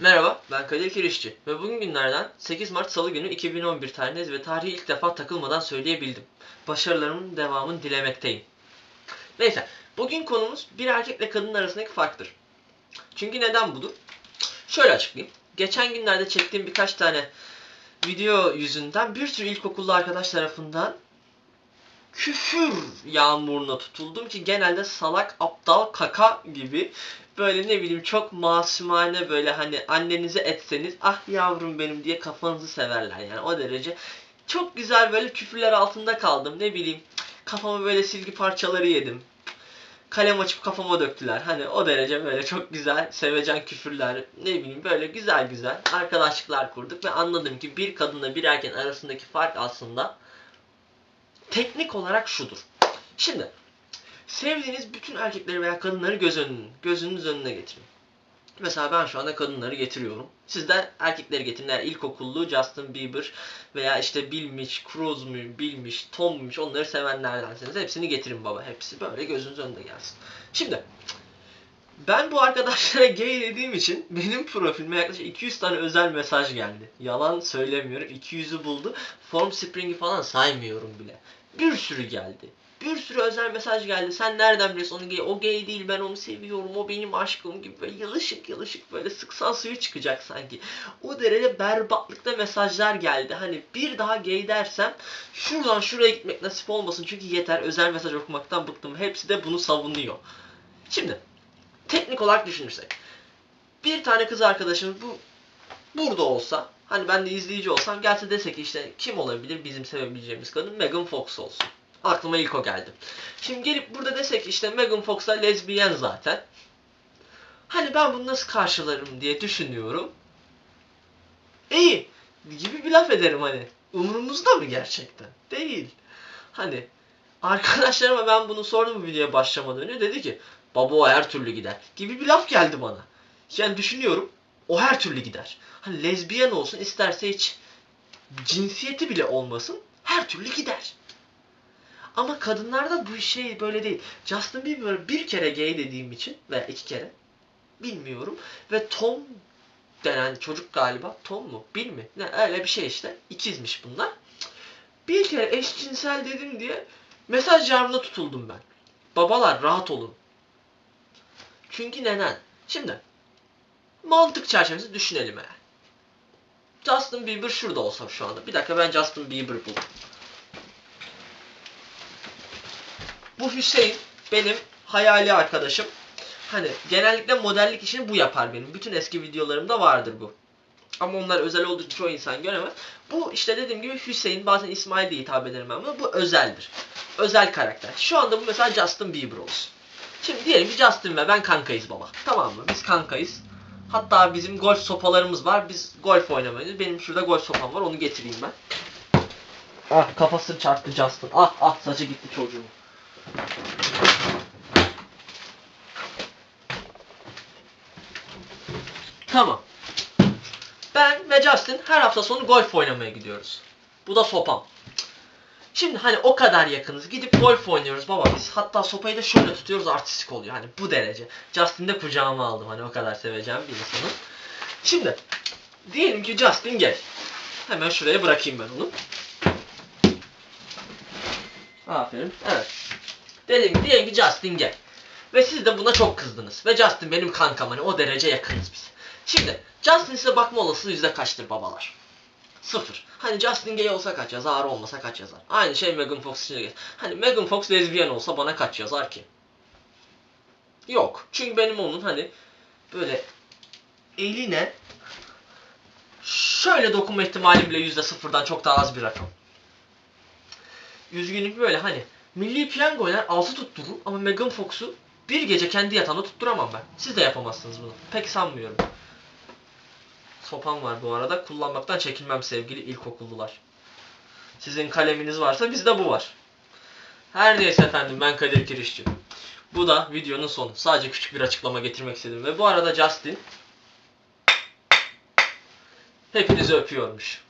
Merhaba, ben Kadir Kirişçi ve bugün günlerden 8 Mart Salı günü 2011 tarihindeyiz ve tarihi ilk defa takılmadan söyleyebildim. Başarılarımın devamını dilemekteyim. Neyse, bugün konumuz bir erkekle kadın arasındaki farktır. Çünkü neden budur? Şöyle açıklayayım. Geçen günlerde çektiğim birkaç tane video yüzünden bir sürü ilkokullu arkadaş tarafından küfür yağmuruna tutuldum ki genelde salak, aptal, kaka gibi böyle ne bileyim çok masumane böyle hani annenize etseniz ah yavrum benim diye kafanızı severler yani o derece. Çok güzel böyle küfürler altında kaldım ne bileyim kafama böyle silgi parçaları yedim. Kalem açıp kafama döktüler. Hani o derece böyle çok güzel sevecen küfürler ne bileyim böyle güzel güzel arkadaşlıklar kurduk ve anladım ki bir kadınla bir erkeğin arasındaki fark aslında teknik olarak şudur. Şimdi sevdiğiniz bütün erkekleri veya kadınları göz önüne, gözünüz önüne getirin. Mesela ben şu anda kadınları getiriyorum. Siz de erkekleri getirin. Eğer ilkokullu Justin Bieber veya işte Bilmiş, Cruz mu, Bilmiş, Tom'muş onları sevenlerdenseniz hepsini getirin baba. Hepsi böyle gözünüz önünde gelsin. Şimdi ben bu arkadaşlara gay dediğim için benim profilime yaklaşık 200 tane özel mesaj geldi. Yalan söylemiyorum. 200'ü buldu. Form Spring'i falan saymıyorum bile. Bir sürü geldi. Bir sürü özel mesaj geldi. Sen nereden biliyorsun onu gay? O gay değil ben onu seviyorum. O benim aşkım gibi böyle yılışık yılışık böyle sıksan suyu çıkacak sanki. O derece berbatlıkta mesajlar geldi. Hani bir daha gay dersem şuradan şuraya gitmek nasip olmasın. Çünkü yeter özel mesaj okumaktan bıktım. Hepsi de bunu savunuyor. Şimdi teknik olarak düşünürsek. Bir tane kız arkadaşımız bu burada olsa hani ben de izleyici olsam gelse dese ki işte kim olabilir bizim sevebileceğimiz kadın Megan Fox olsun. Aklıma ilk o geldi. Şimdi gelip burada desek işte Megan Fox da lezbiyen zaten. Hani ben bunu nasıl karşılarım diye düşünüyorum. İyi gibi bir laf ederim hani. Umurumuzda mı gerçekten? Değil. Hani arkadaşlarıma ben bunu sordum bu videoya başlamadan önce dedi ki baba o her türlü gider gibi bir laf geldi bana. Yani düşünüyorum o her türlü gider. Hani lezbiyen olsun isterse hiç cinsiyeti bile olmasın her türlü gider. Ama kadınlarda bu şey böyle değil. Justin Bieber bir kere gay dediğim için veya iki kere bilmiyorum ve Tom denen çocuk galiba Tom mu Bil mi ne öyle bir şey işte ikizmiş bunlar. Bir kere eşcinsel dedim diye mesaj yardımına tutuldum ben. Babalar rahat olun. Çünkü neden? Şimdi mantık çerçevesinde düşünelim eğer. Justin Bieber şurada olsa şu anda. Bir dakika ben Justin Bieber buldum. Bu Hüseyin benim hayali arkadaşım. Hani genellikle modellik işini bu yapar benim. Bütün eski videolarımda vardır bu. Ama onlar özel olduğu çoğu insan göremez. Bu işte dediğim gibi Hüseyin bazen İsmail diye hitap ederim ben ama bu özeldir. Özel karakter. Şu anda bu mesela Justin Bieber olsun. Şimdi diyelim ki Justin ve ben kankayız baba. Tamam mı? Biz kankayız. Hatta bizim golf sopalarımız var. Biz golf oynamayız. Benim şurada golf sopam var. Onu getireyim ben. Ah kafasını çarptı Justin. Ah ah saçı gitti çocuğun. Tamam. Ben ve Justin her hafta sonu golf oynamaya gidiyoruz. Bu da sopam. Şimdi hani o kadar yakınız. Gidip golf oynuyoruz baba biz. Hatta sopayı da şöyle tutuyoruz artistik oluyor. Hani bu derece. Justin de kucağıma aldım. Hani o kadar seveceğim bir insanım. Şimdi diyelim ki Justin gel. Hemen şuraya bırakayım ben onu. Aferin. Evet. Dedim diyelim ki Justin gel. Ve siz de buna çok kızdınız. Ve Justin benim kankam hani o derece yakınız biz. Şimdi Justin size bakma olasılığı yüzde kaçtır babalar? Sıfır. Hani Justin gay olsa kaç yazar, olmasa kaç yazar? Aynı şey Megan Fox için de. Hani Megan Fox lezbiyen olsa bana kaç yazar ki? Yok. Çünkü benim onun hani böyle eline şöyle dokunma ihtimali bile yüzde sıfırdan çok daha az bir rakam. Üzgünüm böyle hani Milli Piyango oynar 6 tutturur ama Megan Fox'u bir gece kendi yatağında tutturamam ben. Siz de yapamazsınız bunu. Pek sanmıyorum. Sopam var bu arada. Kullanmaktan çekinmem sevgili ilkokullular. Sizin kaleminiz varsa bizde bu var. Her neyse efendim ben Kadir Kirişçi. Bu da videonun sonu. Sadece küçük bir açıklama getirmek istedim. Ve bu arada Justin hepinizi öpüyormuş.